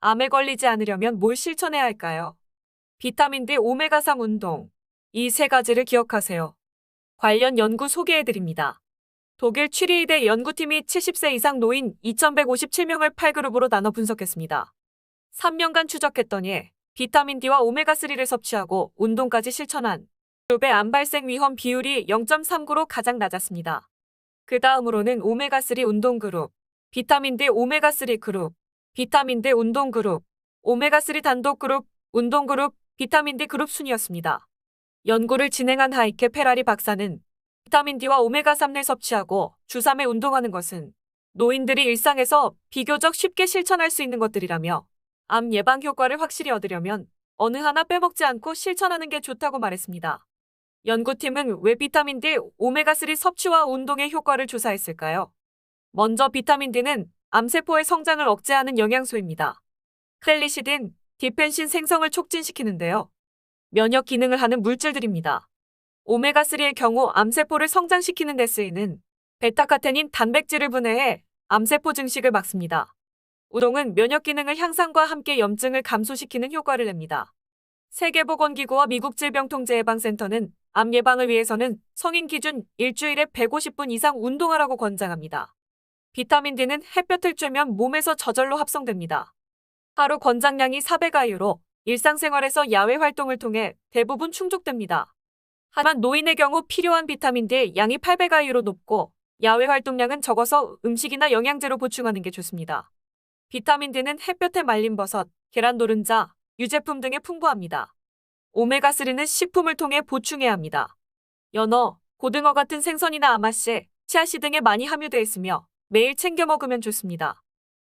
암에 걸리지 않으려면 뭘 실천해야 할까요? 비타민 D 오메가3 운동. 이 세 가지를 기억하세요. 관련 연구 소개해드립니다. 독일 취리의대 연구팀이 70세 이상 노인 2157명을 8그룹으로 나눠 분석했습니다. 3년간 추적했더니 비타민 D와 오메가3를 섭취하고 운동까지 실천한 그룹의 암 발생 위험 비율이 0.39로 가장 낮았습니다. 그 다음으로는 오메가3 운동 그룹, 비타민 D 오메가3 그룹, 비타민 D 운동 그룹, 오메가3 단독 그룹, 운동 그룹, 비타민 D 그룹 순이었습니다. 연구를 진행한 하이케 페라리 박사는 비타민 D와 오메가3를 섭취하고 주3회 운동하는 것은 노인들이 일상에서 비교적 쉽게 실천할 수 있는 것들이라며 암 예방 효과를 확실히 얻으려면 어느 하나 빼먹지 않고 실천하는 게 좋다고 말했습니다. 연구팀은 왜 비타민 D, 오메가3 섭취와 운동의 효과를 조사했을까요? 먼저 비타민 D는 암세포의 성장을 억제하는 영양소입니다. 클리시딘, 디펜신 생성을 촉진시키는데요. 면역 기능을 하는 물질들입니다. 오메가3의 경우 암세포를 성장시키는 데 쓰이는 베타카테닌 단백질을 분해해 암세포 증식을 막습니다. 우동은 면역 기능을 향상과 함께 염증을 감소시키는 효과를 냅니다. 세계보건기구와 미국 질병통제예방센터는 암 예방을 위해서는 성인 기준 일주일에 150분 이상 운동하라고 권장합니다. 비타민 D는 햇볕을 쬐면 몸에서 저절로 합성됩니다. 하루 권장량이 400아유로 일상생활에서 야외 활동을 통해 대부분 충족됩니다. 하지만 노인의 경우 필요한 비타민 D 양이 800아유로 높고 야외 활동량은 적어서 음식이나 영양제로 보충하는 게 좋습니다. 비타민 D는 햇볕에 말린 버섯, 계란 노른자, 유제품 등에 풍부합니다. 오메가3는 식품을 통해 보충해야 합니다. 연어, 고등어 같은 생선이나 아마씨, 치아씨 등에 많이 함유되어 있으며 매일 챙겨 먹으면 좋습니다.